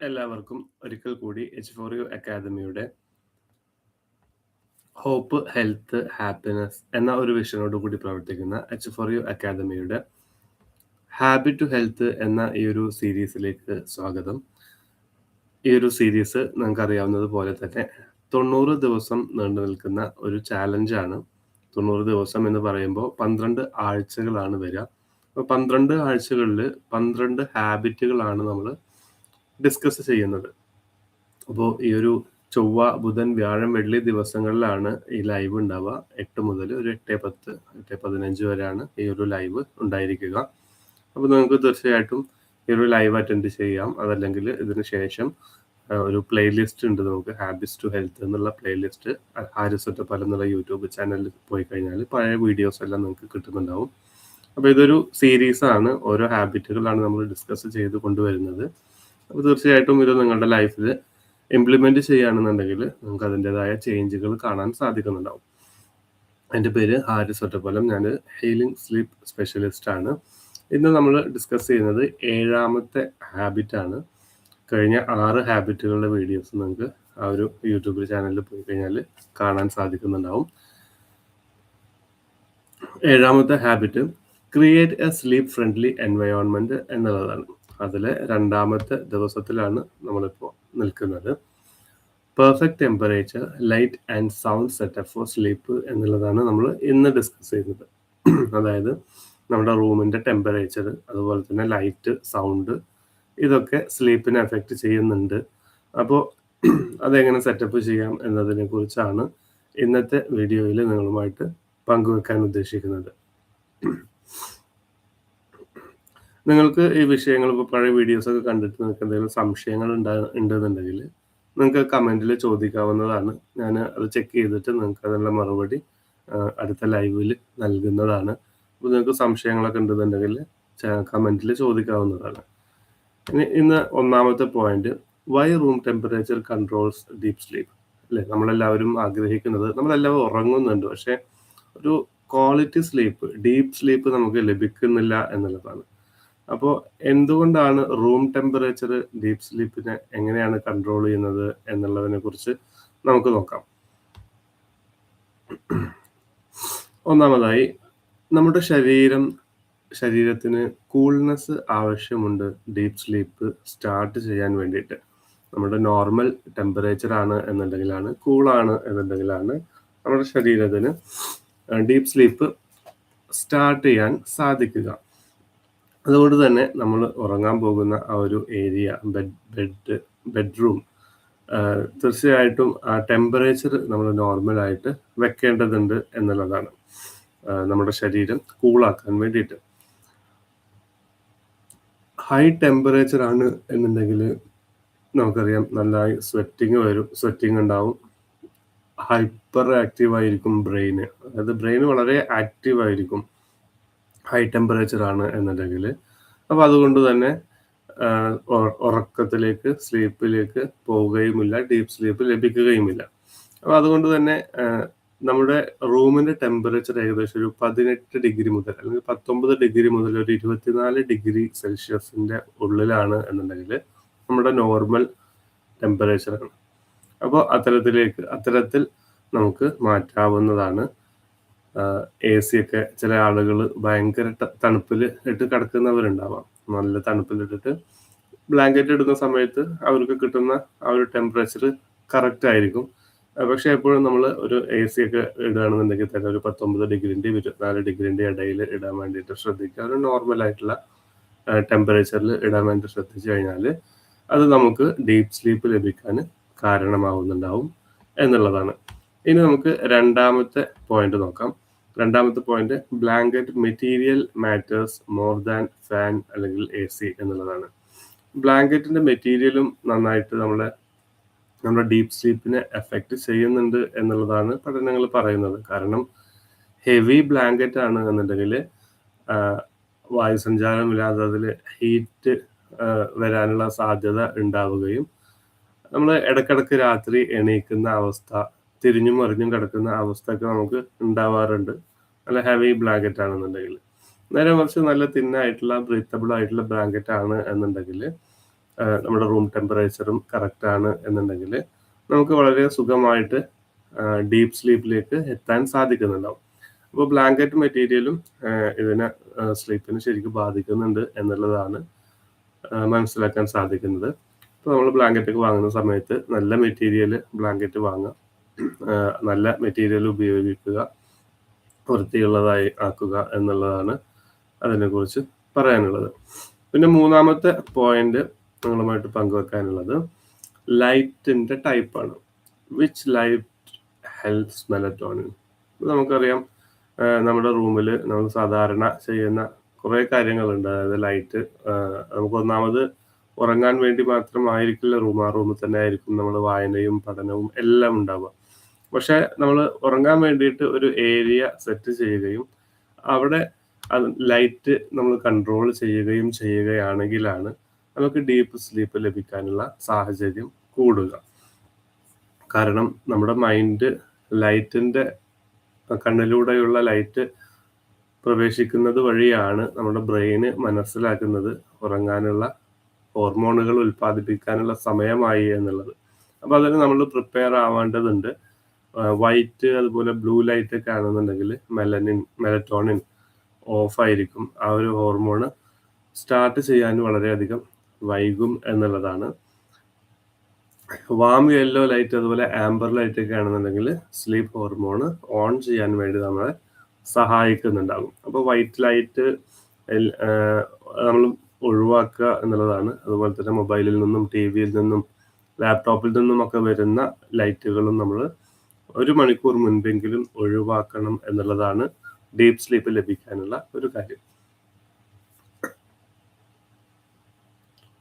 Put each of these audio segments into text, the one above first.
എല്ലാവർക്കും ഒരിക്കൽ കൂടി എച്ച് ഫോർ യു അക്കാദമിയുടെ ഹോപ്പ് ഹെൽത്ത് ഹാപ്പിനെസ് എന്ന ഒരു വിഷനോട് കൂടി പ്രവർത്തിക്കുന്ന എച്ച് ഫോർ യു അക്കാദമിയുടെ ഹാബിറ്റ് ടു ഹെൽത്ത് എന്ന ഈ ഒരു സീരീസിലേക്ക് സ്വാഗതം. ഈ ഒരു സീരീസ് നിങ്ങൾക്ക് അറിയാവുന്നത് പോലെ തന്നെ തൊണ്ണൂറ് ദിവസം നീണ്ടു നിൽക്കുന്ന ഒരു ചാലഞ്ചാണ് തൊണ്ണൂറ് ദിവസം എന്ന് പറയുമ്പോൾ പന്ത്രണ്ട് ആഴ്ചകളാണ് വരിക. അപ്പോൾ പന്ത്രണ്ട് ആഴ്ചകളിൽ പന്ത്രണ്ട് ഹാബിറ്റുകളാണ് നമ്മൾ ഡിസ്കസ് ചെയ്യുന്നത്. അപ്പോൾ ഈ ഒരു ചൊവ്വ ബുധൻ വ്യാഴം വെള്ളി ദിവസങ്ങളിലാണ് ഈ ലൈവ് ഉണ്ടാവുക. എട്ട് മുതൽ ഒരു എട്ട് പത്ത് എട്ട് പതിനഞ്ച് വരെയാണ് ഈ ഒരു ലൈവ് ഉണ്ടായിരിക്കുക. അപ്പോൾ നിങ്ങൾക്ക് തീർച്ചയായിട്ടും ഈ ഒരു ലൈവ് അറ്റൻഡ് ചെയ്യാം. അതല്ലെങ്കിൽ ഇതിന് ശേഷം ഒരു പ്ലേലിസ്റ്റ് ഉണ്ട് നമുക്ക് ഹാബിസ് ടു ഹെൽത്ത് എന്നുള്ള പ്ലേലിസ്റ്റ് ഹാരിസ് ഒറ്റപ്പാലം എന്നുള്ള യൂട്യൂബ് ചാനലിൽ പോയി കഴിഞ്ഞാൽ പഴയ വീഡിയോസ് എല്ലാം നിങ്ങൾക്ക് കിട്ടുന്നുണ്ടാവും. അപ്പോൾ ഇതൊരു സീരീസ് ആണ്. ഓരോ ഹാബിറ്റുകളാണ് നമ്മൾ ഡിസ്കസ് ചെയ്ത് കൊണ്ടുവരുന്നത്. അപ്പോൾ തീർച്ചയായിട്ടും ഇത് നിങ്ങളുടെ ലൈഫിൽ ഇംപ്ലിമെന്റ് ചെയ്യുകയാണെന്നുണ്ടെങ്കിൽ നിങ്ങൾക്ക് അതിന്റെതായ ചേഞ്ചുകൾ കാണാൻ സാധിക്കുന്നുണ്ടാവും. എന്റെ പേര് ഹാരിസ് ഒറ്റപ്പലം ഞാൻ ഹീലിംഗ് സ്ലീപ്പ് സ്പെഷ്യലിസ്റ്റ് ആണ്. ഇന്ന് നമ്മൾ ഡിസ്കസ് ചെയ്യുന്നത് ഏഴാമത്തെ ഹാബിറ്റാണ് കഴിഞ്ഞ ആറ് ഹാബിറ്റുകളുടെ വീഡിയോസ് നിങ്ങൾക്ക് ആ ഒരു യൂട്യൂബ് ചാനലിൽ പോയി കഴിഞ്ഞാൽ കാണാൻ സാധിക്കുന്നുണ്ടാവും. ഏഴാമത്തെ habit create a sleep friendly environment എന്നുള്ളതാണ്. അതിലെ രണ്ടാമത്തെ ദിവസത്തിലാണ് നമ്മളിപ്പോൾ നിൽക്കുന്നത്. Perfect temperature light and sound setup for sleep എന്നുള്ളതാണ് നമ്മൾ ഇന്ന് ഡിസ്കസ് ചെയ്യുന്നത്. അതായത് നമ്മുടെ റൂമിന്റെ ടെമ്പറേച്ചർ അതുപോലെ തന്നെ ലൈറ്റ് സൗണ്ട് ഇതൊക്കെ സ്ലീപ്പിനെ എഫക്റ്റ് ചെയ്യുന്നുണ്ട്. അപ്പോൾ അതെങ്ങനെ സെറ്റപ്പ് ചെയ്യാം എന്നതിനെ കുറിച്ചാണ് ഇന്നത്തെ വീഡിയോയിൽ നിങ്ങളുമായിട്ട് പങ്കുവെക്കാൻ ഉദ്ദേശിക്കുന്നത്. നിങ്ങൾക്ക് ഈ വിഷയങ്ങൾ ഇപ്പോൾ പഴയ വീഡിയോസ് ഒക്കെ കണ്ടിട്ട് നിങ്ങൾക്ക് എന്തെങ്കിലും സംശയങ്ങൾ ഉണ്ടാ ഉണ്ടെന്നുണ്ടെങ്കിൽ നിങ്ങൾക്ക് കമന്റിൽ ചോദിക്കാവുന്നതാണ്. ഞാൻ അത് ചെക്ക് ചെയ്തിട്ട് നിങ്ങൾക്ക് അതിനുള്ള മറുപടി അടുത്ത ലൈവിൽ നൽകുന്നതാണ്. അപ്പോൾ നിങ്ങൾക്ക് സംശയങ്ങളൊക്കെ ഉണ്ടെന്നുണ്ടെങ്കിൽ കമന്റിൽ ചോദിക്കാവുന്നതാണ്. ഇനി ഇന്ന് ഒന്നാമത്തെ point why room temperature controls deep sleep അല്ലേ? നമ്മളെല്ലാവരും ആഗ്രഹിക്കുന്നത് നമ്മളെല്ലാവരും ഉറങ്ങുന്നുണ്ട് പക്ഷേ ഒരു ക്വാളിറ്റി സ്ലീപ്പ് ഡീപ് സ്ലീപ്പ് നമുക്ക് ലഭിക്കുന്നില്ല എന്നുള്ളതാണ്. അപ്പോൾ എന്തുകൊണ്ടാണ് റൂം ടെമ്പറേച്ചർ ഡീപ് സ്ലീപ്പിനെ എങ്ങനെയാണ് കൺട്രോൾ ചെയ്യുന്നത് എന്നുള്ളതിനെ കുറിച്ച് നമുക്ക് നോക്കാം. ഒന്നാമതായി നമ്മുടെ ശരീരം ശരീരത്തിന് കൂൾനെസ് ആവശ്യമുണ്ട് ഡീപ് സ്ലീപ്പ് സ്റ്റാർട്ട് ചെയ്യാൻ വേണ്ടിയിട്ട്. നമ്മുടെ നോർമൽ ടെമ്പറേച്ചർ ആണ് എന്നുണ്ടെങ്കിലാണ് കൂളാണ് എന്നുണ്ടെങ്കിലാണ് നമ്മുടെ ശരീരത്തിന് ഡീപ് സ്ലീപ്പ് സ്റ്റാർട്ട് ചെയ്യാൻ സാധിക്കുക. അതുകൊണ്ട് തന്നെ നമ്മൾ ഉറങ്ങാൻ പോകുന്ന ആ ഒരു ഏരിയ ബെഡ് ബെഡ് ബെഡ്റൂം തീർച്ചയായിട്ടും ആ ടെമ്പറേച്ചർ നമ്മൾ നോർമലായിട്ട് വെക്കേണ്ടതുണ്ട് എന്നുള്ളതാണ്. നമ്മുടെ ശരീരം കൂളാക്കാൻ വേണ്ടിയിട്ട്. ഹൈ ടെമ്പറേച്ചർ ആണ് എന്നുണ്ടെങ്കിൽ നമുക്കറിയാം നന്നായി സ്വെറ്റിങ് വരും സ്വെറ്റിംഗ് ഉണ്ടാവും. ഹൈപ്പർ ആക്റ്റീവ് ആയിരിക്കും ബ്രെയിന്. അതായത് ബ്രെയിൻ വളരെ ആക്റ്റീവ് ആയിരിക്കും ഹൈ ടെമ്പറേച്ചർ ആണ് എന്നുണ്ടെങ്കിൽ. അപ്പോൾ അതുകൊണ്ട് തന്നെ ഉറക്കത്തിലേക്ക് സ്ലീപ്പിലേക്ക് പോവുകയുമില്ല ഡീപ്പ് സ്ലീപ്പ് ലഭിക്കുകയുമില്ല. അപ്പോൾ അതുകൊണ്ട് തന്നെ നമ്മുടെ റൂമിന്റെ ടെമ്പറേച്ചർ ഏകദേശം ഒരു പതിനെട്ട് ഡിഗ്രി മുതൽ അല്ലെങ്കിൽ പത്തൊമ്പത് ഡിഗ്രി മുതൽ ഒരു ഇരുപത്തിനാല് ഡിഗ്രി സെൽഷ്യസിന്റെ ഉള്ളിലാണ് എന്നുണ്ടെങ്കിൽ നമ്മുടെ നോർമൽ ടെമ്പറേച്ചറാണ് അപ്പോൾ അത്തരത്തിലേക്ക് അത്തരത്തിൽ നമുക്ക് മാറ്റാവുന്നതാണ് എ സി ഒക്കെ ചില ആളുകൾ ഭയങ്കര തണുപ്പിൽ ഇട്ട് കിടക്കുന്നവരുണ്ടാവാം. നല്ല തണുപ്പിലിട്ടിട്ട് ബ്ലാങ്കറ്റ് ഇടുന്ന സമയത്ത് അവർക്ക് കിട്ടുന്ന ആ ഒരു ടെമ്പറേച്ചർ കറക്റ്റ് ആയിരിക്കും. പക്ഷെ എപ്പോഴും നമ്മൾ ഒരു എ സി ഒക്കെ ഇടുകയാണെന്നുണ്ടെങ്കിൽ തന്നെ ഒരു പത്തൊമ്പത് ഡിഗ്രിന്റെ ഇരുപത്തിനാല് ഡിഗ്രിന്റെ ഇടയിൽ ഇടാൻ വേണ്ടിയിട്ട് ശ്രദ്ധിക്കുക. ഒരു നോർമൽ ആയിട്ടുള്ള ടെമ്പറേച്ചറിൽ ഇടാൻ വേണ്ടി ശ്രദ്ധിച്ചു കഴിഞ്ഞാൽ അത് നമുക്ക് ഡീപ്പ് സ്ലീപ്പ് ലഭിക്കാൻ കാരണമാവുന്നുണ്ടാവും എന്നുള്ളതാണ്. ഇനി നമുക്ക് രണ്ടാമത്തെ പോയിന്റ് നോക്കാം. രണ്ടാമത്തെ point blanket material matters more than fan അല്ലെങ്കിൽ എ സി എന്നുള്ളതാണ്. ബ്ലാങ്കറ്റിന്റെ മെറ്റീരിയലും നന്നായിട്ട് നമ്മളെ നമ്മുടെ ഡീപ് സ്ലീപ്പിനെ എഫക്റ്റ് ചെയ്യുന്നുണ്ട് എന്നുള്ളതാണ് പഠനങ്ങൾ പറയുന്നത്. കാരണം ഹെവി ബ്ലാങ്കറ്റ് ആണ് എന്നുണ്ടെങ്കിൽ വായുസഞ്ചാരമില്ലാതെ അതിൽ ഹീറ്റ് വരാനുള്ള സാധ്യത ഉണ്ടാവുകയും നമ്മൾ ഇടക്കിടക്ക് രാത്രി എണീക്കുന്ന അവസ്ഥ തിരിഞ്ഞും മറിഞ്ഞും കിടക്കുന്ന അവസ്ഥ ഒക്കെ നമുക്ക് ഉണ്ടാവാറുണ്ട്. നല്ല ഹെവി ബ്ലാങ്കറ്റ് ആണെന്നുണ്ടെങ്കിൽ. നേരെ മറിച്ച് നല്ല തിന്നായിട്ടുള്ള ബ്രീത്തബിൾ ആയിട്ടുള്ള ബ്ലാങ്കറ്റ് ആണ് എന്നുണ്ടെങ്കിൽ നമ്മുടെ റൂം ടെമ്പറേച്ചറും കറക്റ്റ് ആണ് എന്നുണ്ടെങ്കിൽ നമുക്ക് വളരെ സുഖമായിട്ട് ഡീപ്പ് സ്ലീപ്പിലേക്ക് എത്താൻ സാധിക്കുന്നുണ്ടാവും. അപ്പോൾ ബ്ലാങ്കറ്റ് മെറ്റീരിയലും ഇതിനെ സ്ലീപ്പിന് ശരിക്കും ബാധിക്കുന്നുണ്ട് എന്നുള്ളതാണ് മനസ്സിലാക്കാൻ സാധിക്കുന്നത്. അപ്പോൾ നമ്മൾ ബ്ലാങ്കറ്റ് വാങ്ങുന്ന സമയത്ത് നല്ല മെറ്റീരിയൽ ബ്ലാങ്കറ്റ് വാങ്ങുക. നല്ല മെറ്റീരിയൽ ഉപയോഗിക്കുക വൃത്തിയുള്ളതായി ആക്കുക എന്നുള്ളതാണ് അതിനെക്കുറിച്ച് പറയാനുള്ളത്. പിന്നെ മൂന്നാമത്തെ പോയിന്റ് നിങ്ങളുമായിട്ട് പങ്കുവെക്കാനുള്ളത് ലൈറ്റിന്റെ ടൈപ്പാണ് വിച്ച് ലൈറ്റ് ഹെൽപ്സ് മെലറ്റോണിൻ നമുക്കറിയാം നമ്മുടെ റൂമിൽ നമ്മൾ സാധാരണ ചെയ്യുന്ന കുറേ കാര്യങ്ങളുണ്ട്. അതായത് ലൈറ്റ് നമുക്ക് ഒന്നാമത് ഉറങ്ങാൻ വേണ്ടി മാത്രമായിരിക്കില്ല റൂം ആ റൂമിൽ തന്നെ ആയിരിക്കും നമ്മൾ വായനയും പഠനവും എല്ലാം ഉണ്ടാവുക. പക്ഷെ നമ്മൾ ഉറങ്ങാൻ വേണ്ടിയിട്ട് ഒരു ഏരിയ സെറ്റ് ചെയ്യുകയും അവിടെ ലൈറ്റ് നമ്മൾ കൺട്രോൾ ചെയ്യുകയും ചെയ്യുകയാണെങ്കിലാണ് നമുക്ക് ഡീപ്പ് സ്ലീപ്പ് ലഭിക്കാനുള്ള സാഹചര്യം കൂടുക. കാരണം നമ്മുടെ മൈൻഡ് ലൈറ്റിന്റെ കണ്ണിലൂടെയുള്ള ലൈറ്റ് പ്രവേശിക്കുന്നത് വഴിയാണ് നമ്മുടെ ബ്രെയിന് മനസ്സിലാക്കുന്നത് ഉറങ്ങാനുള്ള ഹോർമോണുകൾ ഉൽപ്പാദിപ്പിക്കാനുള്ള സമയമായി എന്നുള്ളത്. അപ്പോൾ അതിന് നമ്മൾ പ്രിപ്പയർ ആവേണ്ടതുണ്ട്. വൈറ്റ് അതുപോലെ ബ്ലൂ ലൈറ്റ് കാണുന്നുണ്ടെങ്കിൽ മെലനിൻ മെലറ്റോണിൻ ഓഫ് ആയിരിക്കും ആ ഒരു ഹോർമോൺ സ്റ്റാർട്ട് ചെയ്യാൻ വളരെയധികം വൈകും എന്നുള്ളതാണ്. വാം യെല്ലോ ലൈറ്റ് അതുപോലെ ആംബർ ലൈറ്റ് ഒക്കെ ആണെന്നുണ്ടെങ്കിൽ സ്ലീപ്പ് ഹോർമോൺ ഓൺ ചെയ്യാൻ വേണ്ടി നമ്മളെ സഹായിക്കുന്നുണ്ടാകും. അപ്പോൾ വൈറ്റ് ലൈറ്റ് നമ്മൾ ഒഴിവാക്കുക എന്നുള്ളതാണ്. അതുപോലെ തന്നെ മൊബൈലിൽ നിന്നും ടി വിയിൽ നിന്നും ലാപ്ടോപ്പിൽ നിന്നും ഒക്കെ വരുന്ന ലൈറ്റുകളും നമ്മൾ ഒരു മണിക്കൂർ മുൻപെങ്കിലും ഒഴിവാക്കണം എന്നുള്ളതാണ് ഡീപ് സ്ലീപ്പ് ലഭിക്കാനുള്ള ഒരു കാര്യം.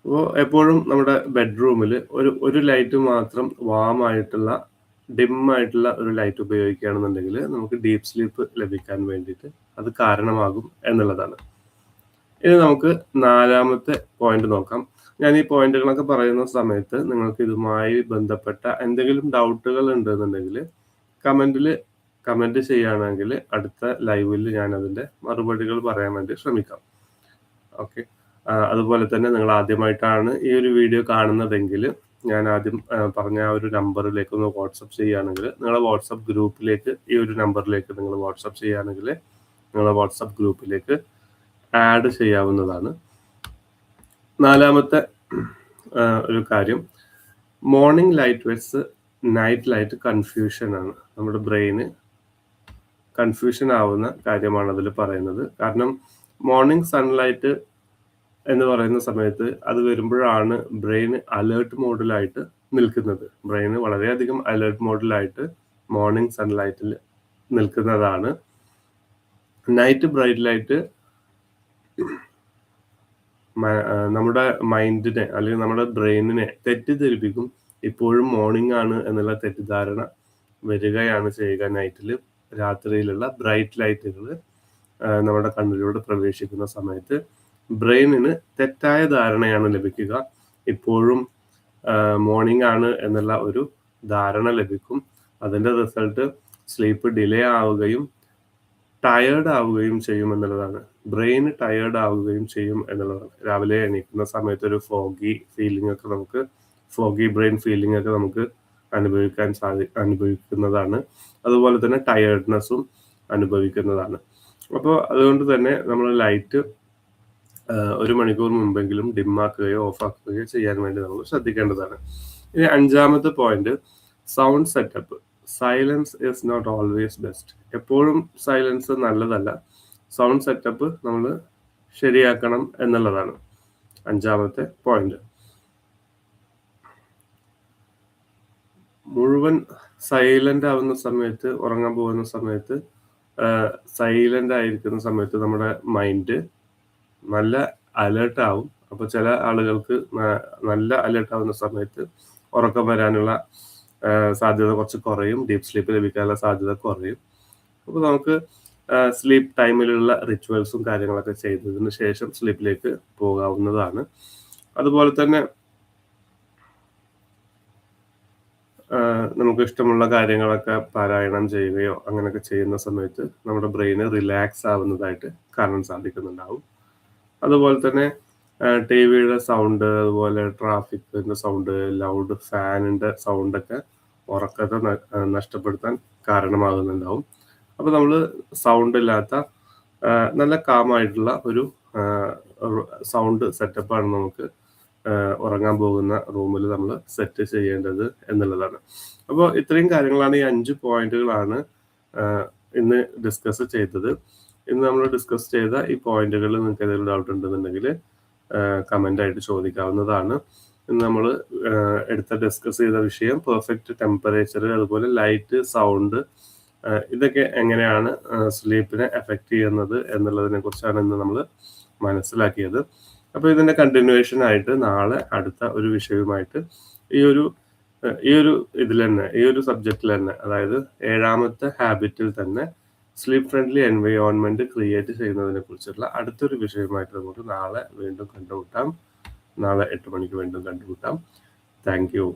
അപ്പോൾ എപ്പോഴും നമ്മുടെ ബെഡ്റൂമിൽ ഒരു ഒരു ലൈറ്റ് മാത്രം വാം ആയിട്ടുള്ള ഡിം ആയിട്ടുള്ള ഒരു ലൈറ്റ് ഉപയോഗിക്കുകയാണെന്നുണ്ടെങ്കിൽ നമുക്ക് ഡീപ് സ്ലീപ്പ് ലഭിക്കാൻ വേണ്ടിയിട്ട് അത് കാരണമാകും എന്നുള്ളതാണ്. ഇനി നമുക്ക് നാലാമത്തെ പോയിന്റ് നോക്കാം. ഞാൻ ഈ പോയിന്റുകളൊക്കെ പറയുന്ന സമയത്ത് നിങ്ങൾക്ക് ഇതുമായി ബന്ധപ്പെട്ട എന്തെങ്കിലും ഡൗട്ടുകൾ ഉണ്ടെന്നുണ്ടെങ്കിൽ കമന്റിൽ കമന്റ് ചെയ്യുകയാണെങ്കിൽ അടുത്ത ലൈവിൽ ഞാൻ അതിന്റെ മറുപടികൾ പറയാൻ വേണ്ടി ശ്രമിക്കാം. ഓക്കെ അതുപോലെ തന്നെ നിങ്ങൾ ആദ്യമായിട്ടാണ് ഈ ഒരു വീഡിയോ കാണുന്നതെങ്കിൽ ഞാൻ ആദ്യം പറഞ്ഞ ആ ഒരു നമ്പറിലേക്ക് ഒന്ന് വാട്സപ്പ് ചെയ്യുകയാണെങ്കിൽ നിങ്ങളെ വാട്സപ്പ് ഗ്രൂപ്പിലേക്ക് ഈ ഒരു നമ്പറിലേക്ക് നിങ്ങൾ വാട്സപ്പ് ചെയ്യുകയാണെങ്കിൽ നിങ്ങളെ വാട്സപ്പ് ഗ്രൂപ്പിലേക്ക് ആഡ് ചെയ്യാവുന്നതാണ്. നാലാമത്തെ ഒരു കാര്യം. Morning light versus night light confusion ആണ്. നമ്മുടെ ബ്രെയിന് കൺഫ്യൂഷൻ ആവുന്ന കാര്യമാണ് അതിൽ പറയുന്നത്. കാരണം മോർണിംഗ് സൺലൈറ്റ് എന്ന് പറയുന്ന സമയത്ത് അത് വരുമ്പോഴാണ് ബ്രെയിൻ അലേർട്ട് മോഡിലായിട്ട് നിൽക്കുന്നത്. ബ്രെയിൻ വളരെയധികം അലേർട്ട് മോഡിലായിട്ട് മോർണിംഗ് സൺലൈറ്റിൽ നിൽക്കുന്നതാണ്. നൈറ്റ് ബ്രൈറ്റ് ലൈറ്റ് നമ്മുടെ മൈൻഡിനെ അല്ലെങ്കിൽ നമ്മുടെ ബ്രെയിനിനെ തെറ്റിദ്ധരിപ്പിക്കും ഇപ്പോഴും മോർണിംഗ് ആണ് എന്നുള്ള തെറ്റിദ്ധാരണ വരികയാണ് ചെയ്യുക നൈറ്റിൽ രാത്രിയിലുള്ള ബ്രൈറ്റ് ലൈറ്റുകൾ നമ്മുടെ കണ്ണിലൂടെ പ്രവേശിക്കുന്ന സമയത്ത് ബ്രെയിനിന് തെറ്റായ ധാരണയാണ് ലഭിക്കുക. ഇപ്പോഴും മോർണിംഗ് ആണ് എന്നുള്ള ഒരു ധാരണ ലഭിക്കും. അതിന്റെ റിസൾട്ട് സ്ലീപ്പ് ഡിലേ ആവുകയും ടയേർഡ് ആവുകയും ചെയ്യും എന്നുള്ളതാണ്. ബ്രെയിൻ ടയേർഡ് ആവുകയും ചെയ്യും എന്നുള്ളതാണ്. രാവിലെ എണീക്കുന്ന സമയത്ത് ഒരു ഫോഗി ഫീലിംഗ് ഒക്കെ നമുക്ക് ഫോഗി ബ്രെയിൻ ഫീലിംഗ് ഒക്കെ നമുക്ക് അനുഭവിക്കാൻ സാധി അനുഭവിക്കുന്നതാണ്. അതുപോലെ തന്നെ ടയേർഡ്നെസ്സും അനുഭവിക്കുന്നതാണ്. അപ്പോൾ അതുകൊണ്ട് തന്നെ നമ്മൾ ലൈറ്റ് ഒരു മണിക്കൂർ മുമ്പെങ്കിലും ഡിമ്മാക്കുകയോ ഓഫാക്കുകയോ ചെയ്യാൻ വേണ്ടി നമ്മൾ ശ്രദ്ധിക്കേണ്ടതാണ്. ഇനി അഞ്ചാമത്തെ point sound setup silence is not always best എപ്പോഴും സൈലൻസ് നല്ലതല്ല. സൗണ്ട് സെറ്റപ്പ് നമ്മൾ ശരിയാക്കണം എന്നുള്ളതാണ് അഞ്ചാമത്തെ പോയിന്റ് മുഴുവൻ സൈലന്റ് ആവുന്ന സമയത്ത് ഉറങ്ങാൻ പോകുന്ന സമയത്ത് സൈലന്റ് ആയിരിക്കുന്ന സമയത്ത് നമ്മുടെ മൈൻഡ് നല്ല അലേർട്ട് ആവും അപ്പൊ ചില ആളുകൾക്ക് നല്ല അലേർട്ട് ആവുന്ന സമയത്ത് ഉറക്കം വരാനുള്ള സാധ്യത കുറച്ച് കുറയും. ഡീപ്പ് സ്ലീപ്പ് ലഭിക്കാനുള്ള സാധ്യത കുറയും. അപ്പോൾ നമുക്ക് സ്ലീപ്പ് ടൈമിലുള്ള റിച്വൽസും കാര്യങ്ങളൊക്കെ ചെയ്തതിന് ശേഷം സ്ലീപ്പിലേക്ക് പോകാവുന്നതാണ്. അതുപോലെ തന്നെ നമുക്ക് ഇഷ്ടമുള്ള കാര്യങ്ങളൊക്കെ പാരായണം ചെയ്യുകയോ അങ്ങനെയൊക്കെ ചെയ്യുന്ന സമയത്ത് നമ്മുടെ ബ്രെയിന് റിലാക്സ് ആവുന്നതായിട്ട് കാണാൻ സാധിക്കുന്നുണ്ടാവും. അതുപോലെ തന്നെ ടി വിയുടെ സൗണ്ട് അതുപോലെ ട്രാഫിക്കിന്റെ സൗണ്ട് ലൗഡ് ഫാനിന്റെ സൗണ്ടൊക്കെ ഉറക്കത്തെ നഷ്ടപ്പെടുത്താൻ കാരണമാകുന്നുണ്ടാവും. അപ്പോൾ നമ്മൾ സൗണ്ട് ഇല്ലാത്ത നല്ല കാമായിട്ടുള്ള ഒരു സൗണ്ട് സെറ്റപ്പാണ് നമുക്ക് ഉറങ്ങാൻ പോകുന്ന റൂമിൽ നമ്മൾ സെറ്റ് ചെയ്യേണ്ടത് എന്നുള്ളതാണ്. അപ്പോൾ ഇത്രയും കാര്യങ്ങളാണ് ഈ അഞ്ച് പോയിന്റുകളാണ് ഇന്ന് ഡിസ്കസ് ചെയ്തത്. ഇന്ന് നമ്മൾ ഡിസ്കസ് ചെയ്ത ഈ പോയിന്റുകൾ നിങ്ങൾക്ക് എന്തെങ്കിലും ഡൗട്ട് ഉണ്ടെന്നുണ്ടെങ്കിൽ കമന്റ് ആയിട്ട് ചോദിക്കാവുന്നതാണ്. ഇന്ന് നമ്മൾ എടുത്ത ഡിസ്കസ് ചെയ്ത വിഷയം പെർഫെക്റ്റ് ടെമ്പറേച്ചർ അതുപോലെ ലൈറ്റ് സൗണ്ട് ഇതൊക്കെ എങ്ങനെയാണ് സ്ലീപ്പിനെ എഫക്റ്റ് ചെയ്യുന്നത് എന്നുള്ളതിനെ കുറിച്ചാണ് ഇന്ന് നമ്മൾ മനസ്സിലാക്കിയത്. അപ്പോൾ ഇതിന്റെ കണ്ടിന്യൂവേഷൻ ആയിട്ട് നാളെ അടുത്ത ഒരു വിഷയവുമായിട്ട് ഈ ഒരു ഈ ഒരു ഇതിൽ തന്നെ ഈ ഒരു സബ്ജക്റ്റിൽ തന്നെ അതായത് ഏഴാമത്തെ ഹാബിറ്റിൽ തന്നെ സ്ലീപ്പ് ഫ്രണ്ട്ലി എൻവയോൺമെന്റ് ക്രിയേറ്റ് ചെയ്യുന്നതിനെ കുറിച്ചുള്ള അടുത്തൊരു വിഷയമായിട്ട് നമുക്ക് നാളെ വീണ്ടും കണ്ടുമുട്ടാം. നാളെ എട്ട് മണിക്ക് വീണ്ടും കണ്ടുമുട്ടാം. Thank you